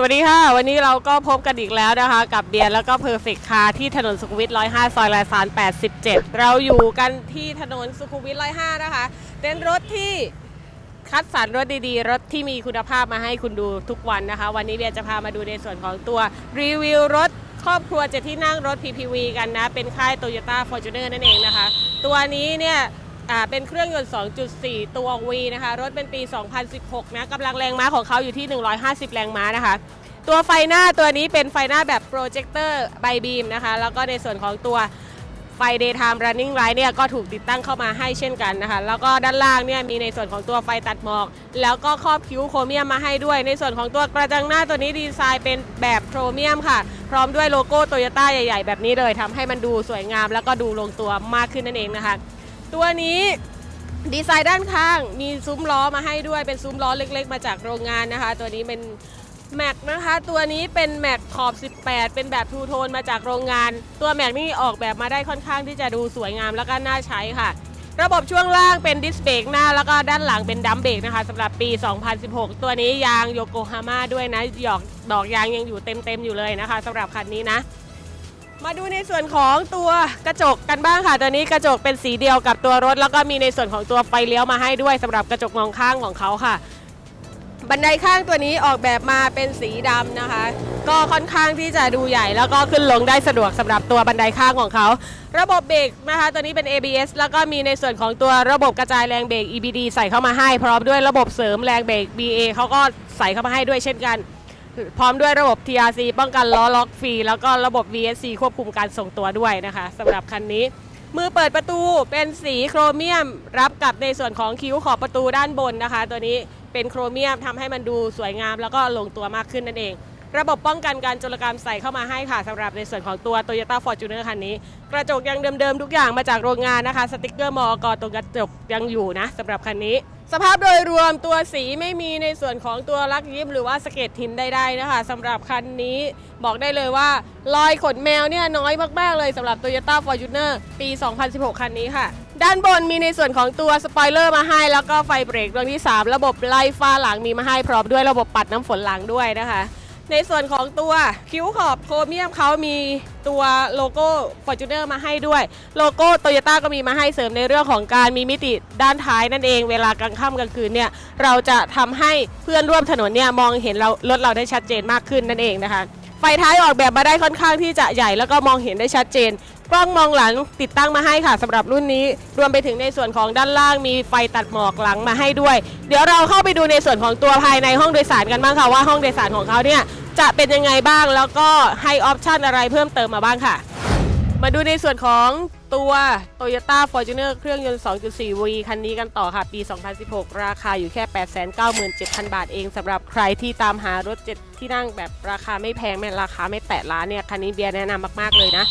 สวัสดีค่ะ วันนี้เราก็พบกันอีกแล้วนะคะ กับเบียร์แล้วก็เพอร์เฟกคาที่ถนนสุขุมวิท 105 ซอยลายสาร 87 เราอยู่กันที่ถนนสุขุมวิท 105 นะคะเต็นรถที่คัดสรรรถดีๆ รถที่มีคุณภาพมาให้คุณดูทุกวันนะคะ วันนี้เบียร์จะพามาดูในส่วนของตัวรีวิวรถครอบครัวเจ็ดที่นั่งรถ PPV กันนะ เป็นค่าย Toyota Fortuner นั่นเองนะคะ ตัวนี้เนี่ย เป็นเครื่องยนต์ 2.4 ตัว V นะคะ รถเป็นปี 2016 นะกำลังแรงม้าของเขาอยู่ที่ 150 แรงม้านะคะ ตัวไฟหน้าตัวนี้เป็นไฟหน้าแบบโปรเจคเตอร์ไบบีมนะคะ แล้วก็ในส่วนของตัวไฟ daytime running light เนี่ยก็ถูกติดตั้งเข้ามาให้เช่นกันนะคะ แล้วก็ด้านล่างเนี่ยมีในส่วนของตัวไฟตัดหมอก แล้วก็ครอบคิ้วโครเมียมมาให้ด้วย ในส่วนของตัวกระจังหน้าตัวนี้ดีไซน์เป็นแบบโครเมียมค่ะ พร้อมด้วยโลโก้โตโยต้าใหญ่ ๆ แบบนี้เลยทำให้มันดูสวยงาม แล้วก็ดูลงตัวมากขึ้นนั่นเองนะคะ ตัวนี้ดีไซน์ด้านข้างมีซุ้มล้อมาให้ด้วยเป็นซุ้มล้อเล็กๆ มาจากโรงงานนะคะ ตัวนี้เป็นแม็กนะคะตัวนี้เป็นแม็กขอบ 18 เป็นแบบทูโทนมาจากโรงงาน ตัวแม็กนี่ออกแบบมาได้ค่อนข้างที่จะดูสวยงามแล้วก็น่าใช้ค่ะ ระบบช่วงล่างเป็นดิสเบรกหน้า แล้วก็ด้านหลังเป็นดัมเบรกนะคะสำหรับปี 2016 ตัวนี้ยางโยโกฮาม่าด้วยนะหยอกดอกยางยังอยู่เต็มๆอยู่เลยนะคะสำหรับคันนี้นะ มาดูในส่วนของตัวกระจกกันบ้างค่ะ ตัวนี้กระจกเป็นสีเดียวกับตัวรถ แล้วก็มีในส่วนของตัวไฟเลี้ยวมาให้ด้วยสำหรับกระจกมองข้างของเขาค่ะ บันไดข้างตัวนี้ออกแบบมาเป็นสีดำนะคะ ก็ค่อนข้างที่จะดูใหญ่ แล้วก็ขึ้นลงได้สะดวกสำหรับตัวบันไดข้างของเขา ระบบเบรกนะคะ ตัวนี้เป็น ABS แล้วก็มีในส่วนของตัวระบบกระจายแรงเบรก EBD ใส่เข้ามาให้ พร้อมด้วยระบบเสริมแรงเบรก BA เขาก็ใส่เข้ามาให้ด้วยเช่นกัน พร้อมด้วยระบบ TRC ป้องกันล้อล็อกฟรี แล้วก็ระบบ VSC ควบคุมการส่งตัวด้วยนะคะสำหรับคันนี้ มือเปิดประตูเป็นสีโครเมียม รับกับในส่วนของคิ้วขอบประตูด้านบนนะคะ ตัวนี้เป็นโครเมียมทำให้มันดูสวยงามแล้วก็ลงตัวมากขึ้นนั่นเอง ระบบป้องกันการโจรกรรมใส่เข้ามาให้ค่ะสำหรับในส่วนของตัว Toyota Fortuner คันนี้ กระจกยังเดิมๆทุกอย่างมาจากโรงงานนะคะ สติกเกอร์มอกตรงกระจกยังอยู่นะสำหรับคันนี้ สภาพโดยรวมตัวสีไม่มีในส่วนของตัวลักยิ้มหรือว่าสเก็ตทินใดๆนะคะสำหรับคันนี้บอกได้เลยว่า รอยขนแมวเนี่ยน้อยมากๆเลยสำหรับ Toyota Fortuner ปี 2016 คันนี้ค่ะ ด้านบนมีในส่วนของตัวสปอยเลอร์มาให้ แล้วก็ไฟเบรกดวงที่ 3 ระบบไล่ฟ้าหลังมีมาให้พร้อมด้วยระบบปัดน้ำฝนหลังด้วยนะคะ ในส่วนของตัวคิ้วขอบโครเมียมเขามีตัวโลโก้ Fortuner มาให้ด้วย โลโก้โตโยต้าก็มีมาให้เสริมในเรื่องของการมีมิติด้านท้ายนั่นเอง เวลากลางค่ำกลางคืนเนี่ยเราจะทำให้เพื่อนร่วมถนนเนี่ยมองเห็นเรารถเราได้ชัดเจนมากขึ้นนั่นเองนะคะไฟท้ายออกแบบมาได้ค่อนข้างที่จะใหญ่แล้วก็มองเห็นได้ชัดเจน กล้องมองหลังติดตั้งมาให้ค่ะสำหรับรุ่นนี้รวมไปถึงในส่วนของด้านล่างมีไฟตัดหมอกหลังมาให้ด้วย เดี๋ยวเราเข้าไปดูในส่วนของตัวภายในห้องโดยสารกันบ้างค่ะว่าห้องโดยสารของเขาเนี่ยจะเป็นยังไงบ้างแล้วก็ให้ออปชันอะไรเพิ่มเติมมาบ้างค่ะ มาดูในส่วนของตัว Toyota Fortuner เครื่องยนต์ 2.4V คันนี้กันต่อค่ะ ปี 2016 ราคาอยู่แค่ 897,000 บาทเองสำหรับใครที่ตามหารถ 7 ที่นั่งแบบราคาไม่แพงไม่ราคาไม่แตะล้านเนี่ย คันนี้เบียร์แนะนำมาก ๆ เลยนะ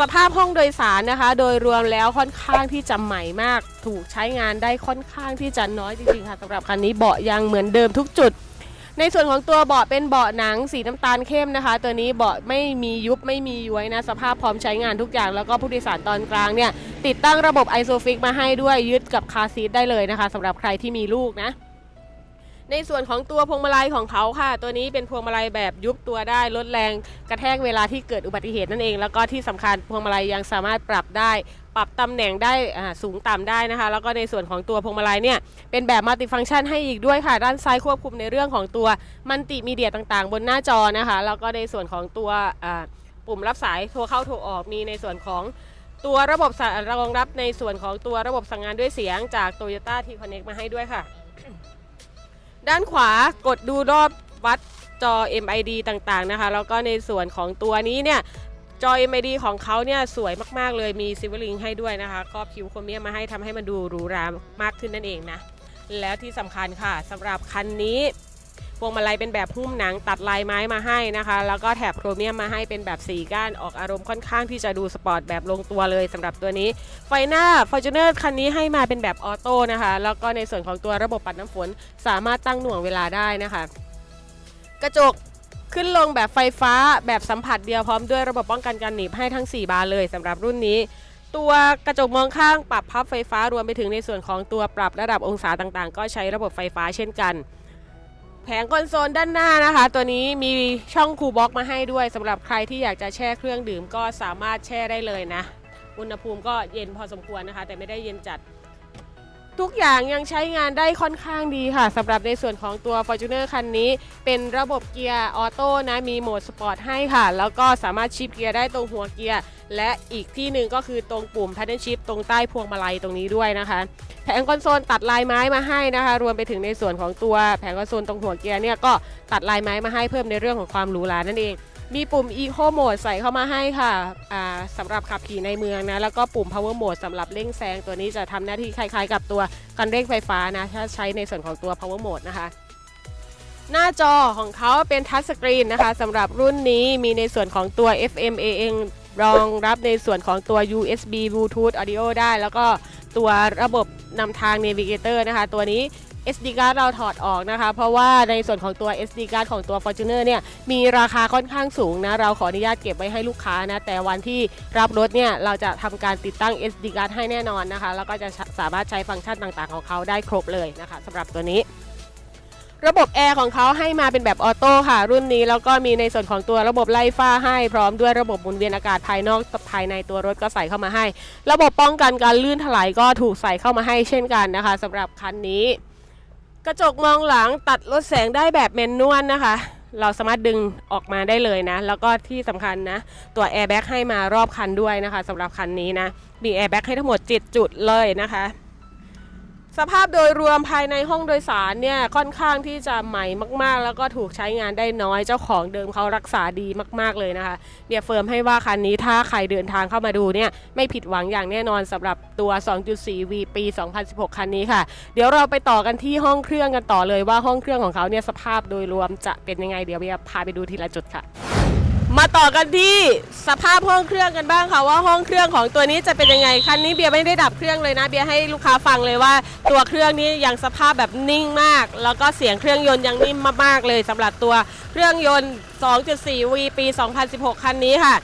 สภาพห้องโดยสารนะคะ โดยรวมแล้วค่อนข้างที่จะใหม่มาก ถูกใช้งานได้ค่อนข้างที่จะน้อยจริงๆค่ะสำหรับคันนี้เบาะยังเหมือนเดิมทุกจุด ในส่วนของตัวเบาะเป็นเบาะหนังสีน้ำตาลเข้มนะคะ ตัวนี้เบาะไม่มียุบไม่มีย้วยนะ สภาพพร้อมใช้งานทุกอย่าง แล้วก็ผู้โดยสารตอนกลางเนี่ยติดตั้งระบบไอโซฟิกมาให้ด้วยยึดกับคาซีทได้เลยนะคะสำหรับใครที่มีลูกนะ ในส่วนของตัวพวงมาลัยของเขาค่ะ ตัวนี้เป็นพวงมาลัยแบบยุบตัวได้ลดแรงกระแทกเวลาที่เกิดอุบัติเหตุนั่นเอง แล้วก็ที่สำคัญพวงมาลัยยังสามารถปรับได้ ปรับตำแหน่งได้สูงต่ำได้นะคะ แล้วก็ในส่วนของตัวพวงมาลัยเนี่ยเป็นแบบมัลติฟังก์ชันให้อีกด้วยค่ะ ด้านซ้ายควบคุมในเรื่องของตัวมัลติมีเดียต่างๆ บนหน้าจอนะคะแล้วก็ในส่วนของตัวปุ่มรับสายโทรเข้าโทรออกมีในส่วนของตัวระบบรองรับในส่วนของตัวระบบสั่งงานด้วยเสียงจาก Toyota T Connect มาให้ด้วยค่ะ ด้านขวากดดูรอบวัดจอ MID ต่างๆนะคะ แล้วก็ในส่วนของตัวนี้เนี่ยจอ MID ของเขาเนี่ยสวยมากๆเลยมีซิลเวอร์ลิงให้ด้วยนะคะ ก็ผิวโครเมียมมาให้ทำให้มันดูหรูหรามากขึ้นนั่นเองนะ แล้วที่สำคัญค่ะสำหรับคันนี้ พวงมาลัยเป็นแบบหุ้มหนังตัดลายไม้มาให้นะคะ แล้วก็แถบโครเมียมมาให้เป็นแบบสีก้านออกอารมณ์ค่อนข้างที่จะดูสปอร์ตแบบลงตัวเลยสำหรับตัวนี้ ไฟหน้า Fortuner คันนี้ให้มาเป็นแบบออโต้นะคะ แล้วก็ในส่วนของตัวระบบปัดน้ำฝนสามารถตั้งหน่วงเวลาได้นะคะ กระจกขึ้นลงแบบไฟฟ้าแบบสัมผัสเดียวพร้อมด้วยระบบป้องกันการหนีบให้ทั้ง 4 บานเลยสำหรับรุ่นนี้ตัวกระจกมองข้างปรับพับไฟฟ้ารวมไปถึงในส่วนของตัวปรับระดับองศาต่างๆ ก็ใช้ระบบไฟฟ้าเช่นกัน แผงคอนโซลด้านหน้านะคะ ตัวนี้มีช่องคูลบ็อกมาให้ด้วยสำหรับใครที่อยากจะแช่เครื่องดื่มก็สามารถแช่ได้เลยนะ อุณหภูมิก็เย็นพอสมควรนะคะ แต่ไม่ได้เย็นจัด ทุกอย่างยังใช้งานได้ค่อนข้างดีค่ะสำหรับในส่วนของตัว Fortuner คันนี้ เป็นระบบเกียร์ออโต้นะมีโหมดสปอร์ตให้ค่ะ แล้วก็สามารถชิปเกียร์ได้ตรงหัวเกียร์ และอีกที่หนึ่งก็คือตรงปุ่ม paddle shift ตรงใต้พวงมาลัยตรงนี้ด้วยนะคะ แผงคอนโซลตัดลายไม้มาให้นะคะ รวมไปถึงในส่วนของตัวแผงคอนโซลตรงหัวเกียร์เนี่ยก็ตัดลายไม้มาให้เพิ่มในเรื่องของความหรูหรานั่นเอง มีปุ่ม Eco Mode ใส่เข้ามาให้ค่ะสำหรับขับขี่ในเมืองนะ แล้วก็ปุ่ม Power Mode สำหรับเร่งแซงตัวนี้จะทำหน้าที่คล้ายๆ กับตัวคันเร่งไฟฟ้านะถ้าใช้ในส่วนของตัว Power Mode นะคะหน้าจอของเขาเป็นทัชสกรีนนะคะสำหรับรุ่นนี้มีในส่วนของตัว FM AM รองรับในส่วนของตัว USB Bluetooth Audio ได้ แล้วก็ตัวระบบนำทาง Navigator นะคะ ตัวนี้ SD card เราถอดออกนะคะ เพราะว่าในส่วนของตัว SD card ของตัว Fortuner เนี่ยมีราคาค่อนข้างสูงนะ เราขออนุญาตเก็บไว้ให้ลูกค้านะ แต่วันที่รับรถเนี่ยเราจะทำการติดตั้ง SD card ให้แน่นอนนะคะ แล้วก็จะสามารถใช้ฟังก์ชันต่างๆของเขาได้ครบเลยนะคะสำหรับตัวนี้ ระบบแอร์ของเขาให้มาเป็นแบบออโต้ค่ะ รุ่นนี้แล้วก็มีในส่วนของตัวระบบไล่ฟ้าให้พร้อมด้วยระบบหมุนเวียนอากาศภายนอกภายในตัวรถก็ใส่เข้ามาให้ ระบบป้องกันการลื่นถลายก็ถูกใส่เข้ามาให้เช่นกันนะคะสำหรับคันนี้ กระจกมองหลังตัดลดแสงได้แบบแมนนวลนะคะ เราสามารถดึงออกมาได้เลยนะ แล้วก็ที่สำคัญนะ ตัวแอร์แบ็กให้มารอบคันด้วยนะคะสำหรับคันนี้นะมีแอร์แบ็กให้ทั้งหมด7จุดเลยนะคะ สภาพโดยรวมภายในห้องโดยสารเนี่ยค่อนข้างที่จะใหม่มาก ๆ แล้วก็ถูกใช้งานได้น้อยเจ้าของเดิมเขารักษาดีมาก ๆ เลยนะคะเบียเฟิร์มให้ว่าคันนี้ถ้าใครเดินทางเข้ามาดูเนี่ยไม่ผิดหวังอย่างแน่นอนสำหรับตัว 2.4V ปี 2016 คันนี้ค่ะ เดี๋ยวเราไปต่อกันที่ห้องเครื่องกันต่อเลยว่าห้องเครื่องของเขาเนี่ยสภาพโดยรวมจะเป็นยังไงเดี๋ยวเบียพาไปดูทีละจุดค่ะ มาต่อกันที่สภาพห้องเครื่องกันบ้างค่ะว่าห้องเครื่องของตัวนี้จะเป็นยังไงคันนี้เบียร์ไม่ได้ดับเครื่องเลยนะเบียร์ให้ลูกค้าฟังเลยว่า ตัวเครื่องนี้ยังสภาพแบบนิ่งมาก แล้วก็เสียงเครื่องยนต์ยังนิ่มมากๆเลยสำหรับตัวเครื่องยนต์ 2.4V ปี 2016 คันนี้ค่ะ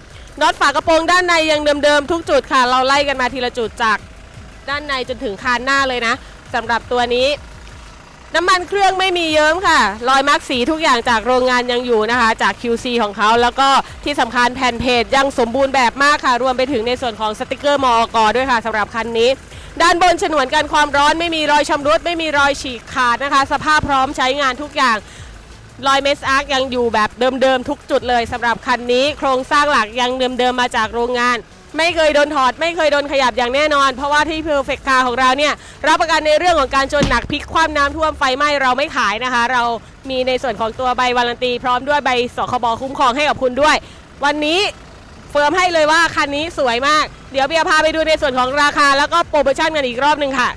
น็อตฝากระโปรงด้านในยังเดิมๆทุกจุดค่ะ เราไล่กันมาทีละจุดจากด้านในจนถึงคานหน้าเลยนะสำหรับตัวนี้ น้ำมันเครื่องไม่มีเยิ้มค่ะ รอยมาร์กสีทุกอย่างจากโรงงานยังอยู่นะคะ จาก QC ของเขา แล้วก็ที่สำคัญแผ่นเพจยังสมบูรณ์แบบมากค่ะ รวมไปถึงในส่วนของสติกเกอร์มอกด้วยค่ะสำหรับคันนี้ ด้านบนฉนวนกันความร้อนไม่มีรอยชำรุดไม่มีรอยฉีกขาดนะคะ สภาพพร้อมใช้งานทุกอย่างรอยเมสอาร์กยังอยู่แบบเดิมๆทุกจุดเลยสำหรับคันนี้ โครงสร้างหลักยังเดิมๆมาจากโรงงาน ไม่เคยโดนถอด ไม่เคยโดนขยับอย่างแน่นอน เพราะว่าที่เฟอร์เฟกคาของเราเนี่ยรับประกันในเรื่องของการจนหนักพลิกคว่ำน้ำท่วมไฟไหม้เราไม่ขายนะคะ เรามีในส่วนของตัวใบวารันตี พร้อมด้วยใบสคบคุ้มครองให้กับคุณด้วย วันนี้เฟิร์มให้เลยว่าคันนี้สวยมาก เดี๋ยวเบียร์พาไปดูในส่วนของราคาแล้วก็โปรโมชั่นกันอีกรอบหนึ่งค่ะ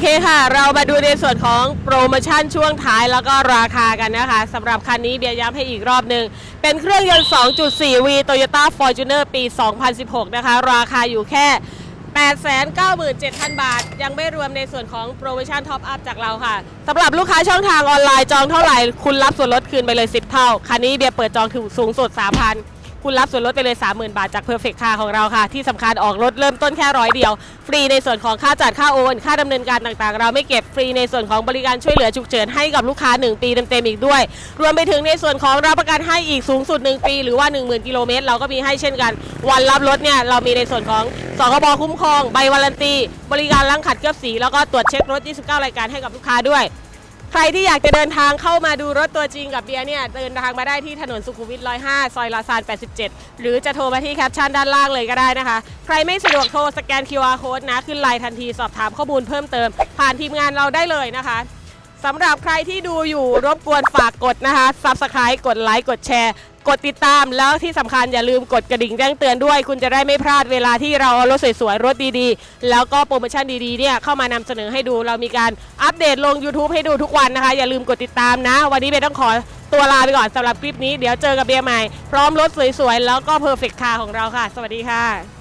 เคค่ะ เรามาดูในส่วนของโปรโมชั่นช่วงท้ายแล้วก็ราคากันนะคะสำหรับคันนี้เบียร์ย้ำให้อีกรอบหนึ่ง เป็นเครื่องยนต์ 2.4V Toyota Fortuner ปี 2016 นะคะ ราคาอยู่แค่ 897,000 บาท ยังไม่รวมในส่วนของโปรโมชั่นท็อปอัพจากเราค่ะสำหรับลูกค้าช่องทางออนไลน์จองเท่าไหร่ คุณรับส่วนลดคืนไปเลย 10 เท่า คันนี้เบียร์เปิดจองถึงสูงสุด 3,000 คุณรับส่วนลดไปเลย 30,000 บาทจาก Perfect Car ของเราค่ะ ที่สำคัญออกรถเริ่มต้นแค่ร้อยเดียว ฟรีในส่วนของค่าจัดค่าโอน ค่าดำเนินการต่างๆ เราไม่เก็บฟรีในส่วนของบริการช่วยเหลือฉุกเฉินให้กับลูกค้า 1 ปีเต็มๆอีกด้วย รวมไปถึงในส่วนของรับประกันให้อีกสูงสุด 1 ปี หรือว่า 10,000กิโลเมตรเราก็มีให้เช่นกัน วันรับรถเนี่ยเรามีในส่วนของสคบคุ้มครองใบวารันตีบริการล้างขัดเคลือบสีแล้วก็ตรวจเช็ครถ 29 รายการให้กับลูกค้าด้วย รที่อยากจะเดินทางเข้ามาดูรถตัวจริงกับเบียร์เนี่ยเดินทางมาได้ที่ถนนสุขุมวิท105 ซอยลาซาน 87 หรือจะโทรมาที่แคปชั่นด้านล่างเลยก็ได้นะคะ ใครไม่สะดวกโทรสแกน QR code นะ ขึ้นไลน์ทันทีสอบถามข้อมูลเพิ่มเติม ผ่านทีมงานเราได้เลยนะคะสำหรับใครที่ดูอยู่รบกวนฝากกดนะคะ Subscribe กดไลค์กดแชร์ กดติดตามแล้วที่สำคัญอย่าลืมกดกระดิ่งแจ้งเตือนด้วย คุณจะได้ไม่พลาดเวลาที่เราเอารถสวยๆรถดีๆ แล้วก็โปรโมชั่นดีๆเนี่ยเข้ามานำเสนอให้ดูเรามีการอัปเดตลง YouTube ให้ดูทุกวันนะคะ อย่าลืมกดติดตามนะ วันนี้เบต้องขอตัวลาไปก่อนสำหรับคลิปนี้เดี๋ยวเจอกับเบียร์ใหม่ พร้อมรถสวยๆ แล้วก็เพอร์เฟกต์คาของเราค่ะ สวัสดีค่ะ